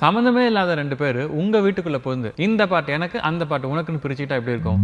சம்மந்தமே இல்லாத ரெண்டு பேர் உங்க வீட்டுக்குள்ள புகுந்து இந்த பாட்டு எனக்கு அந்த பாட்டு உனக்குன்னு பிரிச்சுக்கிட்டா எப்படி இருக்கும்?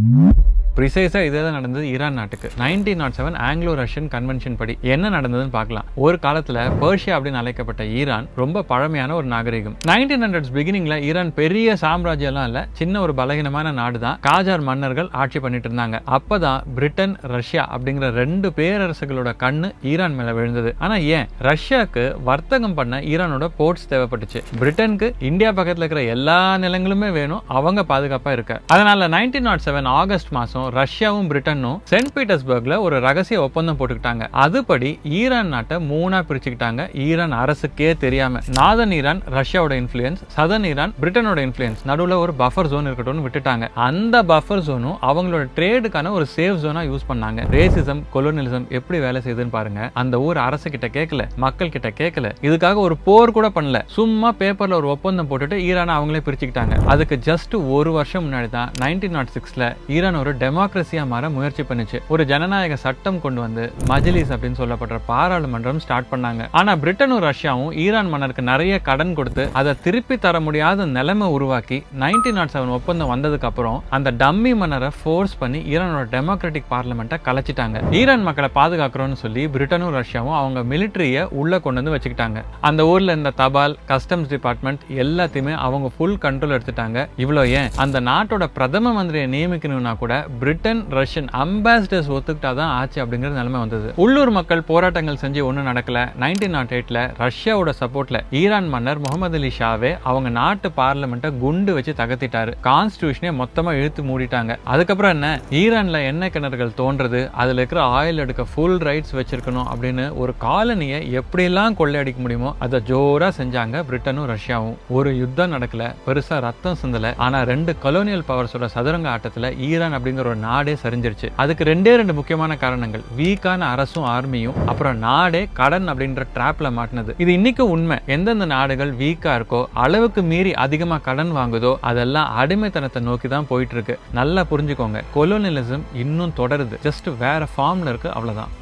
ப்ரிசைஸாக இதே தான் நடந்தது ஈரான் நாட்டுக்கு. Nineteen nought seven Anglo Russian convention படி என்ன நடந்ததுன்னு பார்க்கலாம். ஒரு காலத்தில் பர்ஷியா அப்படின்னு அழைக்கப்பட்ட ஈரான் ரொம்ப பழமையான ஒரு நாகரிகம். நைன்டீன் ஹண்ட்ரட்ஸ் பிகினிங்ல ஈரான் பெரிய சாம்ராஜ்யம்லாம் இல்லை சின்ன ஒரு பலகீனமான நாடு தான் காஜார் மன்னர்கள் ஆட்சி பண்ணிட்டு இருந்தாங்க. அப்பதான் பிரிட்டன் ரஷ்யா அப்படிங்கிற ரெண்டு பேரரசுகளோட கண்ணு ஈரான் மேல விழுந்தது. ஆனா ஏன்? ரஷ்யாவுக்கு வர்த்தகம் பண்ண ஈரானோட போர்ட்ஸ் தேவைப்பட்டுச்சு. பிரிட்டனுக்கு இந்தியா பக்கத்தில் இருக்கிற எல்லா நிலங்களுமே வேணும். அவங்க பாதுகாப்பா இருக்க. அதனால நைன்டீன் நாட் செவன் ஆகஸ்ட் மாசம் ரஷ்யாவும் பிரிட்டனும் சென்ட் பீட்டர்ஸ்பர்க்ல ஒரு ரகசிய ஒப்பந்தம் போட்டுக்கிட்டாங்க. அதுபடி ஈரான் நாட்டை மூணா பிரிச்சுக்கிட்டாங்க. ஈரான் அரசுக்கே தெரியாம. நாதன் ஈரான் ரஷ்யாவோட இன்ஃபுளுயன்ஸ் சதன் ஈரான் பிரிட்டனோட இன்ஃபுளுயன்ஸ் நடுவுல ஒரு பஃபர் ஜோன் இருக்கட்டும்னு விட்டுட்டாங்க. அந்த பஃபர் ஜோனும் அவங்களோட ட்ரேடுக்கான ஒரு சேஃப் ஜோனா யூஸ் பண்ணாங்க. ரேசிசம் கொலோனியலிசம் எப்படி வேலை செய்யுதுன்னு பாருங்க. அந்த ஊர் அரசு கிட்ட கேட்கல மக்கள் கிட்ட கேட்கல. இதுக்காக ஒரு போர் கூட பண்ணல. சும்மா பேப்பர்ல ஒரு ஒப்பந்தம் போட்டுட்டு ஈரானை அவங்களே பிரிச்சுக்கிட்டாங்க. அதுக்கு ஜஸ்ட் ஒரு வருஷம் முன்னாடி தான் நைன்டீன் நாட் சிக்ஸ்ல ஈரான் ஒரு டெமோக்ரஸியாக மாற முயற்சி பண்ணுச்சு. ஒரு ஜனநாயக சட்டம் கொண்டு வந்து மஜிலிஸ் அப்படின்னு சொல்லப்படுற பாராளுமன்றம் ஸ்டார்ட் பண்ணாங்க. ஆனா பிரிட்டனும் ரஷ்யாவும் ஈரான் மன்னருக்கு நிறைய கடன் கொடுத்து அதை திருப்பி தர முடியாத நிலைமை உருவாக்கி நைன்டீன் நாட் செவன் ஒப்பந்தம் வந்ததுக்கு அப்புறம் அந்த டம்மி மன்னரை ஃபோர்ஸ் பண்ணி ஈரானோட டெமோக்ராட்டிக் பார்லிமெண்ட்டை கலைச்சிட்டாங்க. ஈரான் மக்களை பாதுகாக்கிறோம்னு சொல்லி பிரிட்டனும் ரஷ்யாவும் அவங்க மிலிட்ரியை உள்ள கொண்டு வந்து வச்சுக்கிட்டாங்க. அந்த ஊர்ல இருந்த தபால் கஸ்டம்ஸ் டிபார்ட்மெண்ட் எல்லாத்தையுமே அவங்க ஃபுல் கண்ட்ரோல் எடுத்துட்டாங்க. இவ்வளோ ஏன்? அந்த நாட்டோட பிரதம மந்திரியை நியமிக்கணும்னா கூட பிரிட்டன் ரஷ்யன் அம்பாசிடர்ஸ் ஒத்துக்கிட்டா தான் ஆச்சு அப்படிங்கிற நிலைமை வந்தது. உள்ளூர் மக்கள் போராட்டங்கள் செஞ்சு ஒன்றும் நடக்கல. நைன்டீன் நாட் எயிட்டில் ரஷ்யாவோட சப்போர்ட்ல ஈரான் மன்னர் முகமது அலி ஷாவே அவங்க நாட்டு பார்லிமெண்ட்டை குண்டு வச்சு தகர்த்திட்டாரு. கான்ஸ்டியூஷனே மொத்தமாக இழுத்து மூடிட்டாங்க. அதுக்கப்புறம் என்ன? ஈரானில் எண்ணெய் கிணறுகள் தோன்றது. அதில் இருக்கிற ஆயில் எடுக்க ஃபுல் ரைட்ஸ் வச்சிருக்கணும் அப்படின்னு ஒரு காலனியை எப்படிலாம் கொள்ளையடிக்க முடியுமோ அதை ஜோராக செஞ்சாங்க பிரிட்டனும் ரஷ்யாவும். ஒரு யுத்தம் நடக்கல. பெருசாக ரத்தம் சிந்தலை. ஆனால் ரெண்டு கலோனியல் பவர்ஸோட சதுரங்க ஆட்டத்தில் ஈரான் அப்படிங்கிற ஒரு நாடே சரிஞ்சிருச்சு. அதுக்கு ரெண்டே ரெண்டு முக்கியமான காரணங்கள். வீக்கான அரசும் ஆர்மியும் அப்புறம் நாடே கடன் அப்படின்ற ட்ராப்ல மாட்டினது. இது இன்னைக்கு உண்மை. எந்தெந்த நாடுகள் வீக்கா இருக்கோ அளவுக்கு மீறி அதிகமா கடன் வாங்குதோ அதெல்லாம் அடிமைத்தனத்தை நோக்கி தான் போயிட்டு இருக்கு. நல்லா புரிஞ்சுக்கோங்க. கொலோனியலிசம் இன்னும் தொடருது. ஜஸ்ட் வேற ஃபார்ம்ல இருக்கு அவ்வளவுதான்.